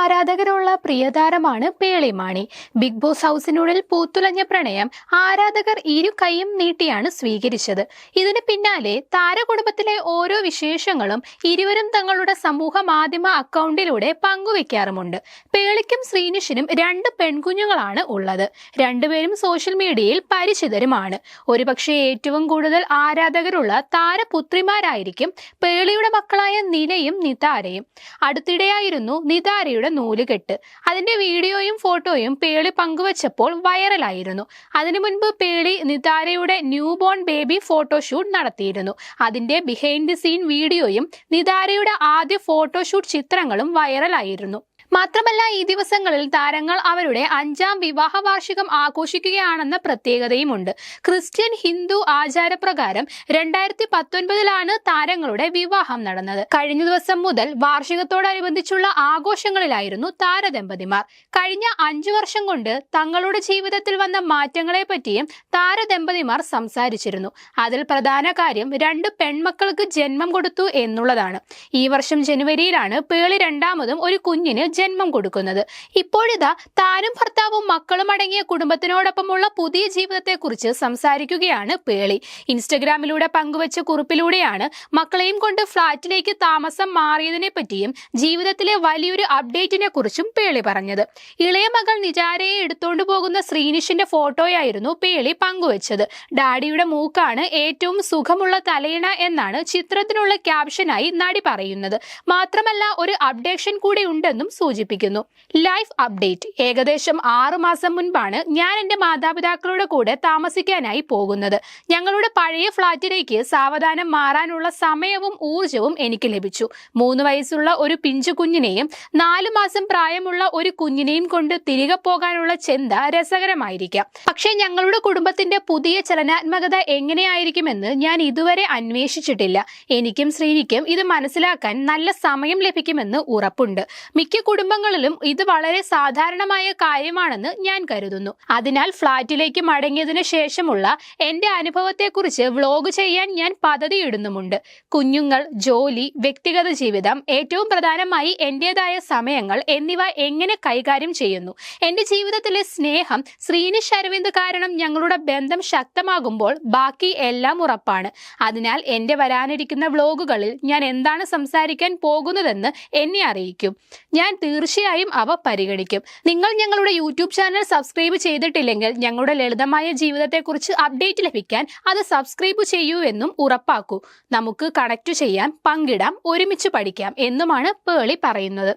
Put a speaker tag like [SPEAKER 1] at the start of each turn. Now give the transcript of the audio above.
[SPEAKER 1] ആരാധകരുള്ള പ്രിയതാരമാണ് Pearle Maaney. Bigg Boss ഹൗസിനുള്ളിൽ പൂത്തുലഞ്ഞ പ്രണയം ആരാധകർ ഇരു കൈയും നീട്ടിയാണ് സ്വീകരിച്ചത്. ഇതിന് പിന്നാലെ താരകുടുംബത്തിലെ ഓരോ വിശേഷങ്ങളും ഇരുവരും തങ്ങളുടെ സമൂഹ മാധ്യമ അക്കൗണ്ടിലൂടെ പങ്കുവെക്കാറുമുണ്ട്. പേളിക്കും ശ്രീനിഷിനും രണ്ട് പെൺകുഞ്ഞുങ്ങളാണ് ഉള്ളത്. രണ്ടുപേരും സോഷ്യൽ മീഡിയയിൽ പരിചിതരുമാണ്. ഒരുപക്ഷെ ഏറ്റവും കൂടുതൽ ആരാധകരുള്ള താരപുത്രിമാരായിരിക്കും പേളിയുടെ മക്കളായ നിലയും നിതാരയും. അടുത്തിടെയായിരുന്നു നിതാരയുടെ നൂലുകെട്ട് അതിന്റെ വീഡിയോയും ഫോട്ടോയും പേളി പങ്കുവച്ചപ്പോൾ വൈറലായിരുന്നു. അതിനു മുൻപ് പേളി നിതാരയുടെ ന്യൂ ബോൺ ബേബി ഫോട്ടോഷൂട്ട് നടത്തിയിരുന്നു. അതിന്റെ ബിഹൈൻഡ് ദി സീൻ വീഡിയോയും നിതാരയുടെ ആദ്യ ഫോട്ടോഷൂട്ട് ചിത്രങ്ങളും വൈറലായിരുന്നു. മാത്രമല്ല ഈ ദിവസങ്ങളിൽ താരങ്ങൾ അവരുടെ അഞ്ചാം വിവാഹ വാർഷികം ആഘോഷിക്കുകയാണെന്ന പ്രത്യേകതയുമുണ്ട്. ക്രിസ്ത്യൻ ഹിന്ദു ആചാരപ്രകാരം രണ്ടായിരത്തി പത്തൊൻപതിലാണ് താരങ്ങളുടെ വിവാഹം നടന്നത്. കഴിഞ്ഞ ദിവസം മുതൽ വാർഷികത്തോടനുബന്ധിച്ചുള്ള ആഘോഷങ്ങളിലായിരുന്നു താരദമ്പതിമാർ. കഴിഞ്ഞ അഞ്ചു വർഷം കൊണ്ട് തങ്ങളുടെ ജീവിതത്തിൽ വന്ന മാറ്റങ്ങളെ പറ്റിയും താരദമ്പതിമാർ സംസാരിച്ചിരുന്നു. അതിൽ പ്രധാന കാര്യം രണ്ട് പെൺമക്കൾക്ക് ജന്മം കൊടുത്തു എന്നുള്ളതാണ്. ഈ വർഷം ജനുവരിയിലാണ് പേളി രണ്ടാമതും ഒരു കുഞ്ഞിന് ജന്മം കൊടുക്കുന്നത്. ഇപ്പോഴിതാ താനും ഭർത്താവും മക്കളും അടങ്ങിയ കുടുംബത്തിനോടൊപ്പമുള്ള പുതിയ ജീവിതത്തെക്കുറിച്ച് സംസാരിക്കുകയാണ് പേളി. ഇൻസ്റ്റഗ്രാമിലൂടെ പങ്കുവച്ച കുറിപ്പിലൂടെയാണ് മക്കളെയും കൊണ്ട് ഫ്ളാറ്റിലേക്ക് താമസം മാറിയതിനെ പറ്റിയും ജീവിതത്തിലെ വലിയൊരു അപ്ഡേറ്റിനെ കുറിച്ചും പേളി പറഞ്ഞത്. ഇളയ മകൾ നിജാരയെ എടുത്തുകൊണ്ട് പോകുന്ന ശ്രീനിഷിന്റെ ഫോട്ടോയായിരുന്നു പേളി പങ്കുവച്ചത്. ഡാഡിയുടെ മൂക്കാണ് ഏറ്റവും സുഖമുള്ള തലയിണ എന്നാണ് ചിത്രത്തിനുള്ള ക്യാപ്ഷനായി നടി പറയുന്നത്. മാത്രമല്ല ഒരു അപ്ഡേഷൻ കൂടി ഉണ്ടെന്നും സൂചിപ്പിക്കുന്നു. ലൈഫ് അപ്ഡേറ്റ് ഏകദേശം ആറു മാസം മുൻപാണ് ഞാൻ എന്റെ മാതാപിതാക്കളുടെ കൂടെ താമസിക്കാനായി പോകുന്നത്. ഞങ്ങളുടെ പഴയ ഫ്ളാറ്റിലേക്ക് സാവധാനം മാറാനുള്ള സമയവും ഊർജവും എനിക്ക് ലഭിച്ചു. മൂന്ന് വയസ്സുള്ള ഒരു പിഞ്ചു കുഞ്ഞിനെയും നാലു മാസം പ്രായമുള്ള ഒരു കുഞ്ഞിനെയും കൊണ്ട് തിരികെ പോകാനുള്ള ചിന്ത രസകരമായിരിക്കാം. പക്ഷേ ഞങ്ങളുടെ കുടുംബത്തിന്റെ പുതിയ ചലനാത്മകത എങ്ങനെയായിരിക്കുമെന്ന് ഞാൻ ഇതുവരെ അന്വേഷിച്ചിട്ടില്ല. എനിക്കും ശ്രീനിക്കും ഇത് മനസ്സിലാക്കാൻ നല്ല സമയം ലഭിക്കുമെന്ന് ഉറപ്പുണ്ട്. മിക്ക കുടുംബങ്ങളിലും ഇത് വളരെ സാധാരണമായ കാര്യമാണെന്ന് ഞാൻ കരുതുന്നു. അതിനാൽ ഫ്ളാറ്റിലേക്ക് മടങ്ങിയതിനു ശേഷമുള്ള എന്റെ അനുഭവത്തെക്കുറിച്ച് വ്ലോഗ് ചെയ്യാൻ ഞാൻ പദ്ധതിയിടുന്നുമുണ്ട്. കുഞ്ഞുങ്ങൾ ജോലി വ്യക്തിഗത ജീവിതം ഏറ്റവും പ്രധാനമായി എന്റേതായ സമയങ്ങൾ എന്നിവ എങ്ങനെ കൈകാര്യം ചെയ്യുന്നു. എന്റെ ജീവിതത്തിലെ സ്നേഹം ശ്രീനിഷ് അരവിന്ദ് കാരണം ഞങ്ങളുടെ ബന്ധം ശക്തമാകുമ്പോൾ ബാക്കി എല്ലാം ഉറപ്പാണ്. അതിനാൽ എന്റെ വരാനിരിക്കുന്ന വ്ലോഗുകളിൽ ഞാൻ എന്താണ് സംസാരിക്കാൻ പോകുന്നതെന്ന് എന്നെ അറിയിക്കും. ഞാൻ തീർച്ചയായും അവ പരിഗണിക്കും. നിങ്ങൾ ഞങ്ങളുടെ യൂട്യൂബ് ചാനൽ സബ്സ്ക്രൈബ് ചെയ്തിട്ടില്ലെങ്കിൽ ഞങ്ങളുടെ ലളിതമായ ജീവിതത്തെക്കുറിച്ച് അപ്ഡേറ്റ് ലഭിക്കാൻ അത് സബ്സ്ക്രൈബ് ചെയ്യൂ എന്നും ഉറപ്പാക്കൂ. നമുക്ക് കണക്ട് ചെയ്യാം പങ്കിടാം ഒരുമിച്ച് പഠിക്കാം എന്നുമാണ് പേളി പറയുന്നത്.